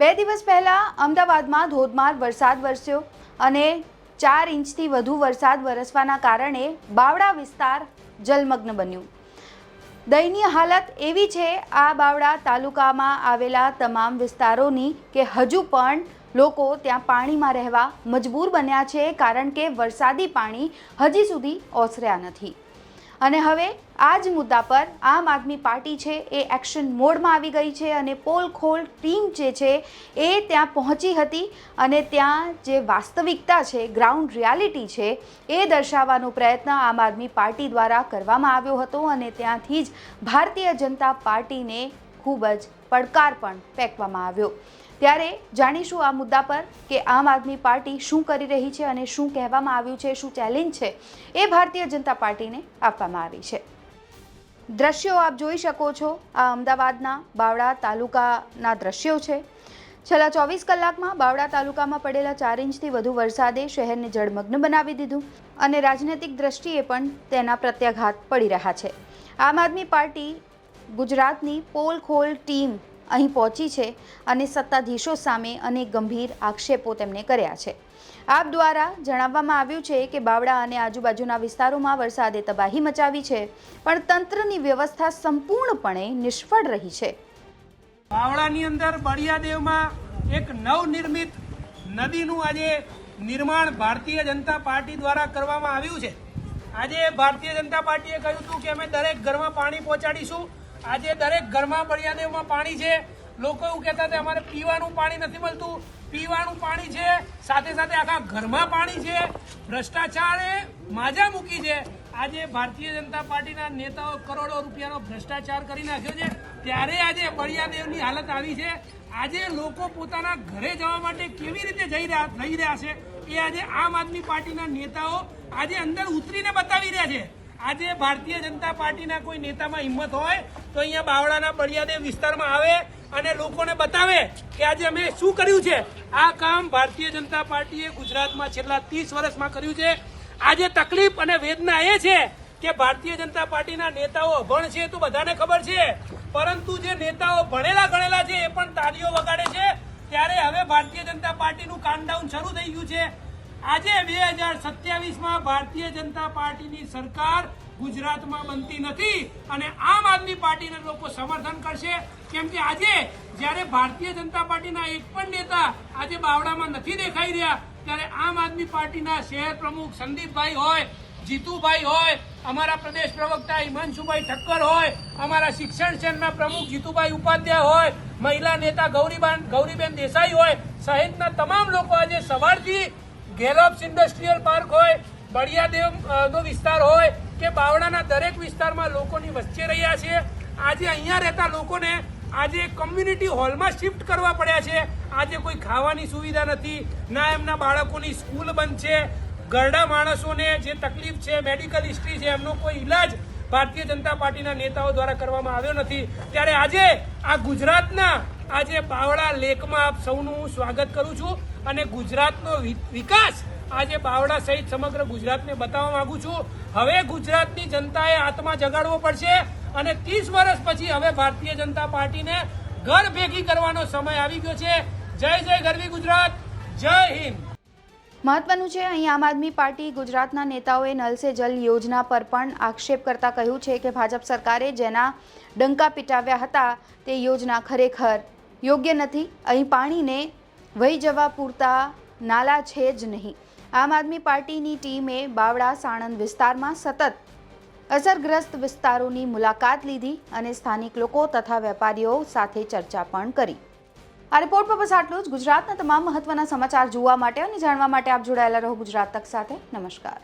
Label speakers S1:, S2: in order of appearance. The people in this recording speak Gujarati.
S1: બે દિવસ પહેલાં અમદાવાદમાં ધોધમાર વરસાદ વરસ્યો અને ચાર ઇંચથી વધુ વરસાદ વરસવાના કારણે બાવડા વિસ્તાર જલમગ્ન બન્યું. દયનીય હાલત એવી છે, આ બાવડા તાલુકામાં આવેલા તમામ વિસ્તારોની કે હજુ પણ લોકો ત્યાં પાણીમાં રહેવા મજબૂર બન્યા છે, કારણ કે વરસાદી પાણી હજી સુધી ઓસર્યા નથી. અને હવે આ જ મુદ્દા પર આમ આદમી પાર્ટી છે એ એક્શન મોડમાં આવી ગઈ છે અને પોલ ખોલ ટીમ જે છે એ ત્યાં પહોંચી હતી અને ત્યાં જે વાસ્તવિકતા છે, ગ્રાઉન્ડ રિયાલિટી છે એ દર્શાવવાનો પ્રયત્ન આમ આદમી પાર્ટી દ્વારા કરવામાં આવ્યો હતો અને ત્યાંથી જ ભારતીય જનતા પાર્ટીને ખૂબ જ પડકાર પણ ફેંકવામાં આવ્યો. ત્યારે જાણીશું આ મુદ્દા પર કે આમ આદમી પાર્ટી શું કરી રહી છે અને શું કહેવામાં આવ્યું છે, શું ચેલેન્જ છે, એ ભારતીય જનતા પાર્ટીને આપવામાં આવી છે. દ્રશ્યો આપ જોઈ શકો છો. આ અમદાવાદના બાવડા તાલુકાના દ્રશ્યો છે. છેલ્લા ચોવીસ કલાકમાં બાવડા તાલુકામાં પડેલા ચાર ઇંચથી વધુ વરસાદે શહેરને જળમગ્ન બનાવી દીધું અને રાજનૈતિક દ્રષ્ટિએ પણ તેના પ્રત્યાઘાત પડી રહ્યા છે. આમ આદમી પાર્ટી ગુજરાતની પોલ ખોલ ટીમ અહીં પહોંચી છે અને સત્તાધીશો સામે અનેક ગંભીર આક્ષેપો તેમણે કર્યા છે. આપ દ્વારા જણાવવામાં આવ્યું છે કે બાવડા અને આજુબાજુના વિસ્તારોમાં વરસાદે તબાહી મચાવી છે, પણ તંત્રની વ્યવસ્થા સંપૂર્ણપણે નિષ્ફળ રહી છે.
S2: બાવળાની અંદર બળિયાદેવમાં એક નવનિર્મિત નદીનું આજે નિર્માણ ભારતીય જનતા પાર્ટી દ્વારા કરવામાં આવ્યું છે. આજે ભારતીય જનતા પાર્ટીએ કહ્યું હતું કે અમે દરેક ઘરમાં પાણી પહોંચાડીશું આજે દરેક ઘરમાં બળિયાદેવમાં પાણી છે. લોકો એવું કહેતા હતા, અમારે પીવાનું પાણી નથી મળતું. પીવાનું પાણી છે, સાથે સાથે આખા ઘરમાં પાણી છે. ભ્રષ્ટાચારે માજા મૂકી છે. આજે ભારતીય જનતા પાર્ટીના નેતાઓ કરોડો રૂપિયાનો ભ્રષ્ટાચાર કરી નાખ્યો છે. ત્યારે આજે બળિયાદેવની હાલત આવી છે. આજે લોકો પોતાના ઘરે જવા માટે કેવી રીતે જઈ રહ્યા થઈ રહ્યા છે? એ આજે આમ આદમી પાર્ટીના નેતાઓ આજે અંદર ઉતરીને બતાવી રહ્યા છે. આજે ભારતીય જનતા પાર્ટીના કોઈ નેતામાં હિંમત હોય તો અહીંયા બાવળાના બળિયાદેવ વિસ્તારમાં આવે અને લોકોને બતાવે કે આજે અમે શું કર્યું છે. આ કામ ભારતીય જનતા પાર્ટીએ ગુજરાતમાં છેલ્લા ત્રીસ વર્ષમાં કર્યું છે. આજે તકલીફ અને વેદના એ છે કે ભારતીય જનતા પાર્ટીના નેતાઓ અભણ છે તો બધાને ખબર છે. પરંતુ જે નેતાઓ ભણેલા ગણેલા છે એ પણ તાળીઓ વગાડે છે. ત્યારે હવે ભારતીય જનતા પાર્ટીનું કાઉન્ટડાઉન શરૂ થઈ ગયું છે. આજે બે હજાર સત્યાવીસમાં ભારતીય જનતા પાર્ટીની સરકાર ગુજરાતમાં બનતી નથી અને આમ આદમી પાર્ટીને લોકો સમર્થન કરશે. કેમ કે આજે જ્યારે ભારતીય જનતા પાર્ટીના એક પણ નેતા આજે બાવડામાં નથી દેખાઈ રહ્યા, ત્યારે આમ આદમી પાર્ટીના શહેર પ્રમુખ સંદીપભાઈ હોય, જીતુભાઈ હોય, અમારા પ્રદેશ પ્રવક્તા હિમાંશુભાઈ ઠક્કર હોય, અમારા શિક્ષણ સેલના પ્રમુખ જીતુભાઈ ઉપાધ્યાય હોય, મહિલા નેતા ગૌરીબાન, ગૌરીબેન દેસાઈ હોય, સહિતના તમામ લોકો આજે સવારથી ગેલોપ્સ ઇન્ડસ્ટ્રીયલ પાર્ક હોય બળિયાદેવ અ, નો વિસ્તાર હોય કે બાવળાના દરેક વિસ્તારમાં લોકોની વચ્ચે રહ્યા છે. આજે અહીંયા રહેતા લોકોને આજે કમ્યુનિટી હોલમાં શિફ્ટ કરવા પડ્યા છે. આજે કોઈ ખાવાની સુવિધા નથી. ના એમના બાળકોની સ્કૂલ બંધ છે. ઘરડા માણસોને જે તકલીફ છે મેડિકલ હિસ્ટ્રી છે એમનો કોઈ ઈલાજ ભારતીય જનતા પાર્ટીના નેતાઓ દ્વારા કરવામાં આવ્યો નથી. ત્યારે આજે આ ગુજરાતના આજે બાવળા લેકમાં આપ સૌનું સ્વાગત કરું છું. અને ગુજરાતનો વિકાસ આજે બાવળા સહિત સમગ્ર ગુજરાતને બતાવવા માંગુ છું. હવે ગુજરાતની જનતાએ આત્મા જગાડવો પડશે અને ત્રીસ વર્ષ પછી હવે ભારતીય જનતા પાર્ટીને ઘર ભેગી કરવાનો સમય આવી ગયો છે. જય જય ગરવી ગુજરાત. જય હિન્દ.
S1: મહત્વનું છે, અહીં આમ આદમી પાર્ટી ગુજરાતના નેતાઓએ નલ સે જલ યોજના પર પણ આક્ષેપ કરતા કહ્યું છે કે ભાજપ સરકારે જેના ડંકા પીટાવ્યા હતા તે યોજના ખરેખર યોગ્ય નથી. અહીં પાણીને વહી જવા પૂરતા નાલા છે જ નહીં. આમ આદમી પાર્ટીની ટીમે બાવડા સાણંદ વિસ્તારમાં સતત અસરગ્રસ્ત વિસ્તારોની મુલાકાત લીધી અને સ્થાનિક લોકો તથા વેપારીઓ સાથે ચર્ચા પણ કરી. આ રિપોર્ટ પર બસ આટલું જ. ગુજરાતના તમામ મહત્વના સમાચાર જોવા માટે અને જાણવા માટે આપ જોડાયેલા રહો ગુજરાત તક સાથે. નમસ્કાર.